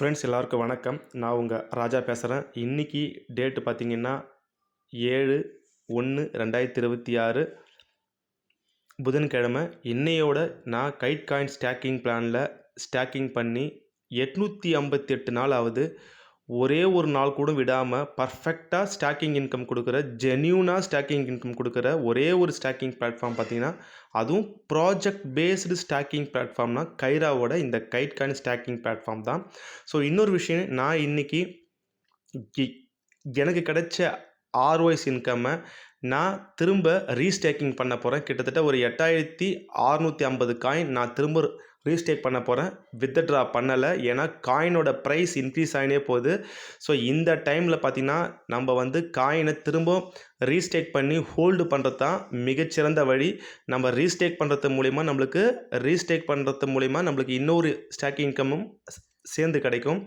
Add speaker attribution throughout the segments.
Speaker 1: Friends எல்லாருக்கும் வணக்கம். நான் உங்கள் ராஜா பேசுகிறேன் இன்றைக்கி டேட்டு பார்த்தீங்கன்னா ஏழு ஒன்று ரெண்டாயிரத்தி இருபத்தி ஆறு புதன்கிழமை. இன்னையோட நான் கைட் காயின் ஸ்டாக்கிங் பிளானில் ஸ்டாக்கிங் பண்ணி எட்நூற்றி ஐம்பத்தி எட்டு நாள் ஆகுது ஒரே ஒரு நாள் கூட விடாமல் பர்ஃபெக்டாக ஸ்டாக்கிங் இன்கம் கொடுக்குற ஜென்யூனாக ஸ்டாக்கிங் இன்கம் கொடுக்குற ஒரே ஒரு ஸ்டாக்கிங் பிளாட்ஃபார்ம் பார்த்தீங்கன்னா அதுவும் ப்ராஜெக்ட் பேஸ்டு ஸ்டாக்கிங் பிளாட்ஃபார்ம்னா கைராவோட இந்த கைட் காயின் ஸ்டாக்கிங் பிளாட்ஃபார்ம் தான். ஸோ இன்னொரு விஷயம் நான் இன்னைக்கு எனக்கு கிடைச்ச ஆர்ஒய்ஸ் இன்கம்மை நான் திரும்ப ரீஸ்டேக்கிங் பண்ண போகிறேன் கிட்டத்தட்ட ஒரு எட்டாயிரத்தி அறநூற்றி ஐம்பது காயின் நான் திரும்ப ரீஸ்டேக் பண்ண போகிறேன் வித்ட்ரா பண்ணலை. ஏன்னா காயினோட ப்ரைஸ் இன்க்ரீஸ் ஆகினே போகுது. ஸோ இந்த டைமில் பார்த்திங்கன்னா நம்ம வந்து காயினை திரும்ப ரீஸ்டேக் பண்ணி ஹோல்டு பண்ணுறது தான் மிகச்சிறந்த வழி. நம்ம ரீஸ்டேக் பண்ணுறது மூலிமா நம்மளுக்கு ரீஸ்டேக் பண்ணுறது மூலிமா நம்மளுக்கு இன்னொரு ஸ்டாக் இன்கமும் சேர்ந்து கிடைக்கும்.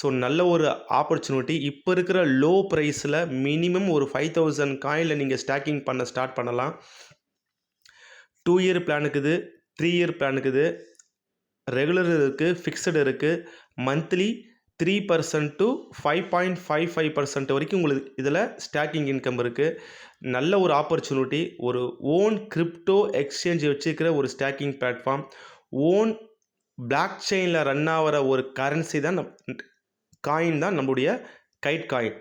Speaker 1: ஸோ நல்ல ஒரு ஆப்பர்ச்சுனிட்டி இப்போ இருக்கிற லோ ப்ரைஸில் மினிமம் ஒரு ஃபைவ் தௌசண்ட் காயினில் நீங்கள் ஸ்டாக்கிங் பண்ண ஸ்டார்ட் பண்ணலாம். டூ இயர் பிளான் இருக்குது த்ரீ இயர் பிளான் இருக்குது ரெகுலர் இருக்குது ஃபிக்ஸடு இருக்குது monthly three percent to five point five five percent வரைக்கும் உங்களுக்கு இதில் ஸ்டாக்கிங் இன்கம் இருக்குது நல்ல ஒரு ஆப்பர்ச்சுனிட்டி ஒரு ஓன் கிரிப்டோ எக்ஸ்சேஞ்ச் வச்சுருக்கிற ஒரு ஸ்டாக்கிங் பிளாட்ஃபார்ம் ஓன் பிளாக் செயினில் ரன் ஆகிற ஒரு கரன்சி தான் நம் காயின் தான் நம்முடைய கைட் காயின்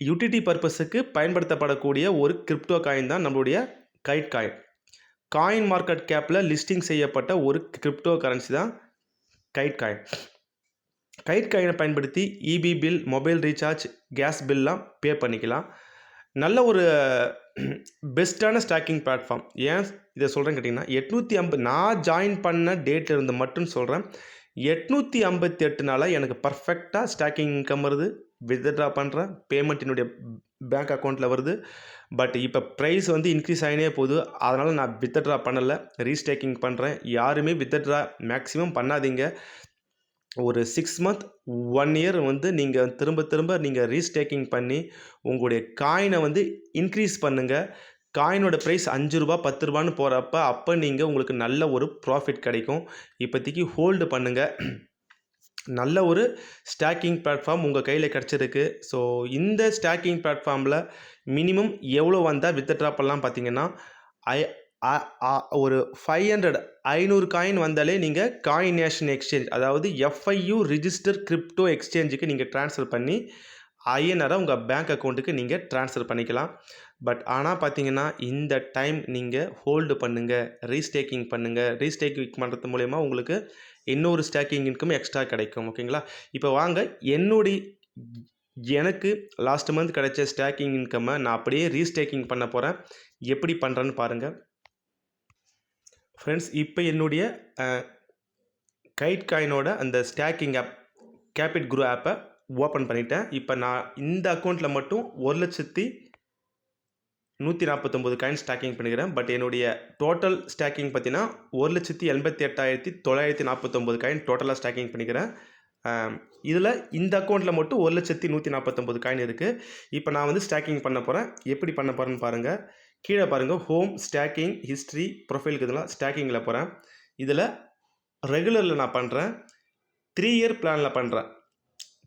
Speaker 1: யூடிடி பர்பஸுக்கு பயன்படுத்தப்படக்கூடிய ஒரு கிரிப்டோ காயின் தான் நம்மளுடைய கைட் காயின் காயின் மார்க்கெட் கேப்பில் லிஸ்டிங் செய்யப்பட்ட ஒரு கிரிப்டோ கரன்சி தான் கைட் காயின் கைட் காயினை பயன்படுத்தி EB bill mobile recharge gas பில்லாம் pay பண்ணிக்கலாம். நல்ல ஒரு பெஸ்ட்டான ஸ்டாக்கிங் பிளாட்ஃபார்ம் ஏன் இதை சொல்கிறேன்னு கேட்டிங்கன்னா எட்நூற்றி ஐம்பது நான் ஜாயின் பண்ண டேட்டில் இருந்து மட்டும் சொல்கிறேன் எட்நூற்றி ஐம்பத்தி எட்டு நாளாக எனக்கு பர்ஃபெக்டாக ஸ்டாக்கிங் இன்கம் வருது வித்ட்ரா பண்ணுறேன் பேமெண்ட் என்னுடைய பேங்க் அக்கௌண்ட்டில் வருது. பட் இப்போ ப்ரைஸ் வந்து இன்க்ரீஸ் ஆகினே போகுது. அதனால் நான் வித்ட்ரா பண்ணலை. ரீஸ்டேக்கிங் பண்ணுறேன் யாருமே வித்ட்ரா மேக்ஸிமம் பண்ணாதீங்க. ஒரு சிக்ஸ் மந்த் ஒன் இயர் வந்து நீங்கள் திரும்ப திரும்ப நீங்கள் ரீஸ்டேக்கிங் பண்ணி உங்களுடைய காயினை வந்து இன்க்ரீஸ் பண்ணுங்கள் காயினோட ப்ரைஸ் அஞ்சு ரூபா பத்து ரூபான்னு போகிறப்ப அப்போ நீங்கள் உங்களுக்கு நல்ல ஒரு ப்ராஃபிட் கிடைக்கும். இப்போதைக்கு ஹோல்டு பண்ணுங்கள் நல்ல ஒரு ஸ்டாக்கிங் பிளாட்ஃபார்ம் உங்கள் கையில் கிடச்சிருக்கு. ஸோ இந்த ஸ்டாக்கிங் பிளாட்ஃபார்மில் மினிமம் எவ்வளோ வந்தால் வித்ட்ரா பண்ணலாம் பார்த்தீங்கன்னா ஐ அ- ஒரு ஃபைவ் ஹண்ட்ரட் ஐநூறு காயின் வந்தாலே நீங்கள் காயின் நேஷன் எக்ஸ்சேஞ்ச் அதாவது எஃப்ஐயு ரிஜிஸ்டர் கிரிப்டோ எக்ஸ்சேஞ்சுக்கு நீங்கள் ட்ரான்ஸ்ஃபர் பண்ணி ஐஎன்ஆரை உங்கள் பேங்க் அக்கௌண்ட்டுக்கு நீங்கள் ட்ரான்ஸ்ஃபர் பண்ணிக்கலாம். பட் ஆனால் பார்த்தீங்கன்னா இந்த டைம் நீங்கள் ஹோல்டு பண்ணுங்கள் ரீஸ்டேக்கிங் பண்ணுங்கள் ரீஸ்டேக்கிங் பண்ணுறது மூலயமா உங்களுக்கு இன்னொரு ஸ்டாக்கிங் இன்கம் எக்ஸ்ட்ரா கிடைக்கும் ஓகேங்களா இப்போ வாங்க என்னுடைய எனக்கு லாஸ்ட் மந்த் கிடைச்ச ஸ்டாக்கிங் இன்கம்மை நான் அப்படியே ரீஸ்டேக்கிங் பண்ண போகிறேன் எப்படி பண்ணுறேன்னு பாருங்கள் ஃப்ரெண்ட்ஸ் இப்போ என்னுடைய கைட் காயினோட அந்த ஸ்டாக்கிங் ஆப் கேபிட் குரூ ஆப்பை ஓப்பன் பண்ணிட்டேன். இப்போ நான் இந்த அக்கௌண்ட்டில் மட்டும் ஒரு லட்சத்தி நூற்றி நாற்பத்தொம்போது காயின் ஸ்டாக்கிங் பண்ணிக்கிறேன். பட் என்னுடைய டோட்டல் ஸ்டாக்கிங் பார்த்தீங்கன்னா ஒரு லட்சத்தி எண்பத்தி எட்டாயிரத்தி தொள்ளாயிரத்தி நாற்பத்தொம்போது காயின் டோட்டலாக ஸ்டாக்கிங் பண்ணிக்கிறேன். இதில் இந்த அக்கௌண்ட்டில் மட்டும் ஒரு லட்சத்தி நூற்றி நாற்பத்தொம்போது காயின் இருக்குது இப்போ நான் வந்து ஸ்டாக்கிங் பண்ண போகிறேன் எப்படி பண்ண போகிறேன்னு பாருங்கள் கீழே பாருங்கள் ஹோம் ஸ்டாக்கிங் ஹிஸ்ட்ரி ப்ரொஃபைலுக்கு இதெல்லாம் ஸ்டாக்கிங்கில் போகிறேன் இதில் ரெகுலரில் நான் பண்ணுறேன் த்ரீ இயர் பிளானில் பண்ணுறேன்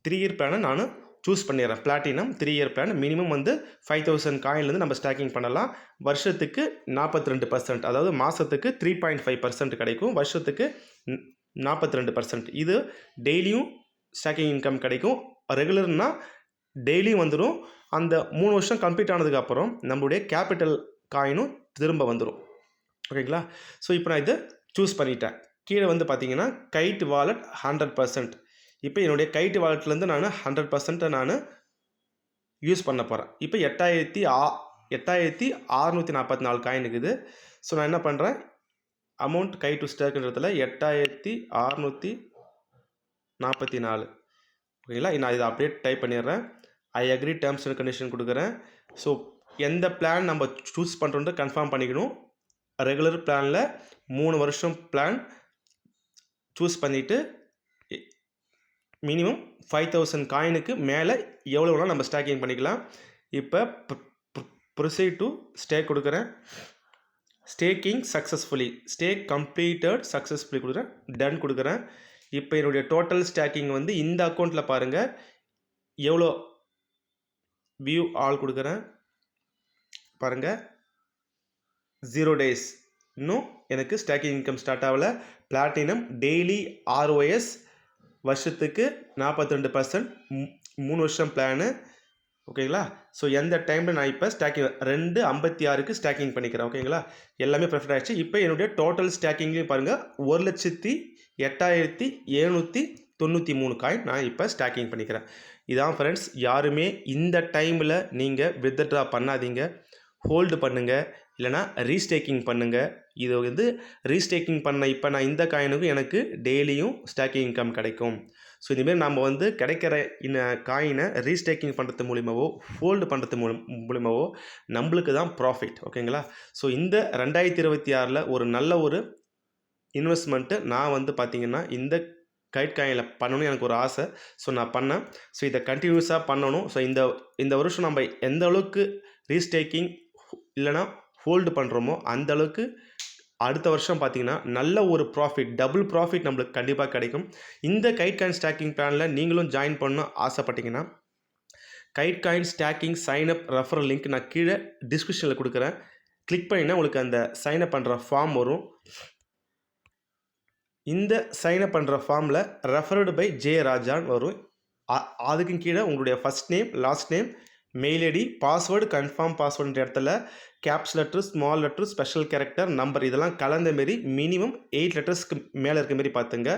Speaker 1: த்ரீ இயர் பிளானை நான் சூஸ் பண்ணிடுறேன். Platinum three year plan minimum வந்து ஃபைவ் தௌசண்ட் காயின்லேருந்து நம்ம ஸ்டாக்கிங் பண்ணலாம். வருஷத்துக்கு நாற்பத்தி ரெண்டு பர்சன்ட் அதாவது மாதத்துக்கு த்ரீ பாயிண்ட் ஃபைவ் பர்சன்ட் கிடைக்கும். வருஷத்துக்கு நாற்பத்தி ரெண்டு பர்சன்ட் இது டெய்லியும் ஸ்டாக்கிங் இன்கம் கிடைக்கும். ரெகுலர்னால் டெய்லியும் வந்துடும் அந்த மூணு வருஷம் கம்ப்ளீட் ஆனதுக்கப்புறம் நம்மளுடைய கேபிட்டல் காயினும் திரும்ப வந்துடும் ஓகேங்களா ஸோ இப்போ நான் இதை சூஸ் பண்ணிட்டேன். கீழே வந்து பார்த்தீங்கன்னா கைட் வாலெட் ஹண்ட்ரட் பர்சன்ட் இப்போ என்னுடைய கைட்டு வாலெட்லேருந்து நான் ஹண்ட்ரட் பர்சன்ட்டை நான் யூஸ் பண்ண போகிறேன் இப்போ எட்டாயிரத்தி ஆ எட்டாயிரத்தி அறநூற்றி நாற்பத்தி நாலு காயின் இருக்குது. ஸோ நான் என்ன பண்ணுறேன் அமௌண்ட் கை டு ஸ்டேக்குன்றதுல எட்டாயிரத்தி அறநூற்றி நாற்பத்தி நாலு ஓகேங்களா நான் இதை அப்படியே டைப் பண்ணிடுறேன். I agree terms and condition கொடுக்குறேன். ஸோ எந்த பிளான் நம்ம சூஸ் பண்ணுறோன்ட்டு கன்ஃபார்ம் பண்ணிக்கணும். ரெகுலர் பிளானில் மூணு வருஷம் பிளான் சூஸ் பண்ணிவிட்டு மினிமம் ஃபைவ் தௌசண்ட் காயினுக்கு மேலே எவ்வளோ வேணால் நம்ம ஸ்டாக்கிங் பண்ணிக்கலாம். இப்போ ப்ரொசீட் டு ஸ்டே கொடுக்குறேன். Staking successfully stake completed successfully கொடுக்குறேன். டன் கொடுக்குறேன். இப்போ என்னுடைய டோட்டல் ஸ்டாக்கிங் வந்து இந்த அக்கௌண்ட்டில் பாருங்கள் எவ்வளோ வியூ ஆல் கொடுக்குறேன். பாருங்கள் ஜீரோ டேஸ் இன்னும் எனக்கு ஸ்டாக்கிங் இன்கம் ஸ்டார்ட் ஆகல. பிளாட்டினம் டெய்லி ஆர்ஓஎஸ் வருஷத்துக்கு நாற்பத்தி ரெண்டு பர்சன்ட் மூணு வருஷம் பிளானு ஓகேங்களா? ஸோ எந்த டைமில் நான் இப்போ ஸ்டாக்கிங் ரெண்டு ஐம்பத்தி ஆறுக்கு ஸ்டாக்கிங் பண்ணிக்கிறேன். ஓகேங்களா? எல்லாமே ப்ரிஃபர் ஆகிடுச்சு இப்போ என்னுடைய டோட்டல் ஸ்டாக்கிங்லேயும் பாருங்கள் ஒரு லட்சத்தி எட்டாயிரத்தி எழுநூற்றி தொண்ணூற்றி மூணு காயின் நான் இப்போ ஸ்டாக்கிங் பண்ணிக்கிறேன். இதான் ஃப்ரெண்ட்ஸ் யாருமே இந்த டைமில் நீங்கள் வித்ட்ரா பண்ணாதீங்க. ஹோல்டு பண்ணுங்கள் இல்லைனா ரீஸ்டேக்கிங் பண்ணுங்கள் இது வந்து ரீஸ்டேக்கிங் பண்ண இப்போ நான் இந்த காயினுக்கும் எனக்கு டெய்லியும் ஸ்டாக்கிங் இன்கம் கிடைக்கும். ஸோ இதுமாரி நம்ம வந்து கிடைக்கிற இந்த காயினை ரீஸ்டேக்கிங் பண்ணுறது மூலிமாவோ ஃபோல்டு பண்ணுறது மூலம் மூலிமாவோ நம்மளுக்கு தான் ப்ராஃபிட் ஓகேங்களா ஸோ இந்த ரெண்டாயிரத்தி இருபத்தி ஆறில் ஒரு நல்ல ஒரு இன்வெஸ்ட்மெண்ட்டு நான் வந்து பார்த்திங்கன்னா இந்த கைட் காயினில் பண்ணணும்னு எனக்கு ஒரு ஆசை. ஸோ நான் பண்ணேன். ஸோ இதை கண்டினியூஸாக பண்ணணும். ஸோ இந்த இந்த வருஷம் நம்ம எந்த அளவுக்கு ரீஸ்டேக்கிங் இல்லைனா ஹோல்டு பண்ணுறோமோ அந்த அளவுக்கு அடுத்த வருஷம் பார்த்தீங்கன்னா நல்ல ஒரு ப்ராஃபிட் டபுள் ப்ராஃபிட் நம்மளுக்கு கண்டிப்பாக கிடைக்கும். இந்த கைட் காயின் ஸ்டாக்கிங் பிளானில் நீங்களும் ஜாயின் பண்ணணும் ஆசைப்பட்டீங்கன்னா Kite coin staking sign up referral link நான் கீழே டிஸ்கிரிப்ஷனில் கொடுக்குறேன். கிளிக் பண்ணினா உங்களுக்கு அந்த சைனப் பண்ணுற ஃபார்ம் வரும். இந்த சைனப் பண்ணுற ஃபார்மில் ரெஃபர்டு பை ஜே ராஜான்னு வரும். அதுக்கும் கீழே உங்களுடைய first name last name mail ID password confirm பாஸ்வேர்டுன்ற இடத்துல caps letter small letter special character number இதெல்லாம் கலந்த மாரி மினிமம் எயிட் லெட்டர்ஸ்க்கு மேலே இருக்க மாரி பார்த்துங்க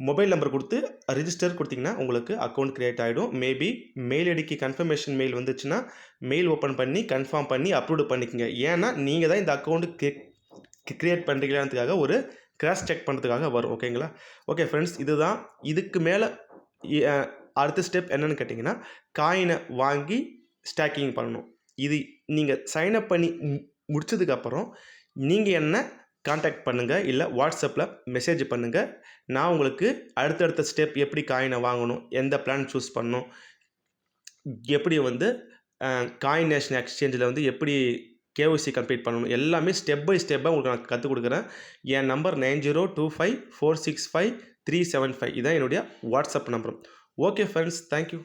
Speaker 1: மொபைல் நம்பர் கொடுத்து ரிஜிஸ்டர் கொடுத்தீங்கன்னா உங்களுக்கு அக்கௌண்ட் க்ரியேட் ஆகிடும் மேபி மெயில் ஐடிக்கு கன்ஃபர்மேஷன் மெயில் வந்துச்சுன்னா மெயில் ஓப்பன் பண்ணி கன்ஃபார்ம் பண்ணி அப்லோடு பண்ணிக்கோங்க. ஏன்னா நீங்கள் தான் இந்த அக்கௌண்ட்டு க்ரியேட் பண்ணுறீங்களான்றதுக்காக ஒரு கிராஸ் செக் பண்ணுறதுக்காக வரும். ஓகேங்களா ஓகே ஃப்ரெண்ட்ஸ் இதுதான். இதுக்கு மேலே அடுத்த ஸ்டெப் என்னென்னு கேட்டிங்கன்னா காயினை வாங்கி ஸ்டாக்கிங் பண்ணணும். இது நீங்கள் சைன்அப் பண்ணி முடிச்சதுக்கப்புறம் நீங்கள் என்ன காண்டாக்ட் பண்ணுங்கள் இல்லை வாட்ஸ்அப்பில் மெசேஜ் பண்ணுங்கள் நான் உங்களுக்கு அடுத்தடுத்த ஸ்டெப் எப்படி காயினை வாங்கணும் எந்த பிளான் சூஸ் பண்ணணும் எப்படி வந்து காயின் நேஷன் எக்ஸ்சேஞ்சில் வந்து எப்படி கேஓசி கம்ப்ளீட் பண்ணணும் எல்லாமே ஸ்டெப் பை ஸ்டெப்பாக உங்களுக்கு நான் கற்றுக் கொடுக்குறேன். என் number nine zero two five four six five three seven five இதான் என்னுடைய WhatsApp number okay friends thank you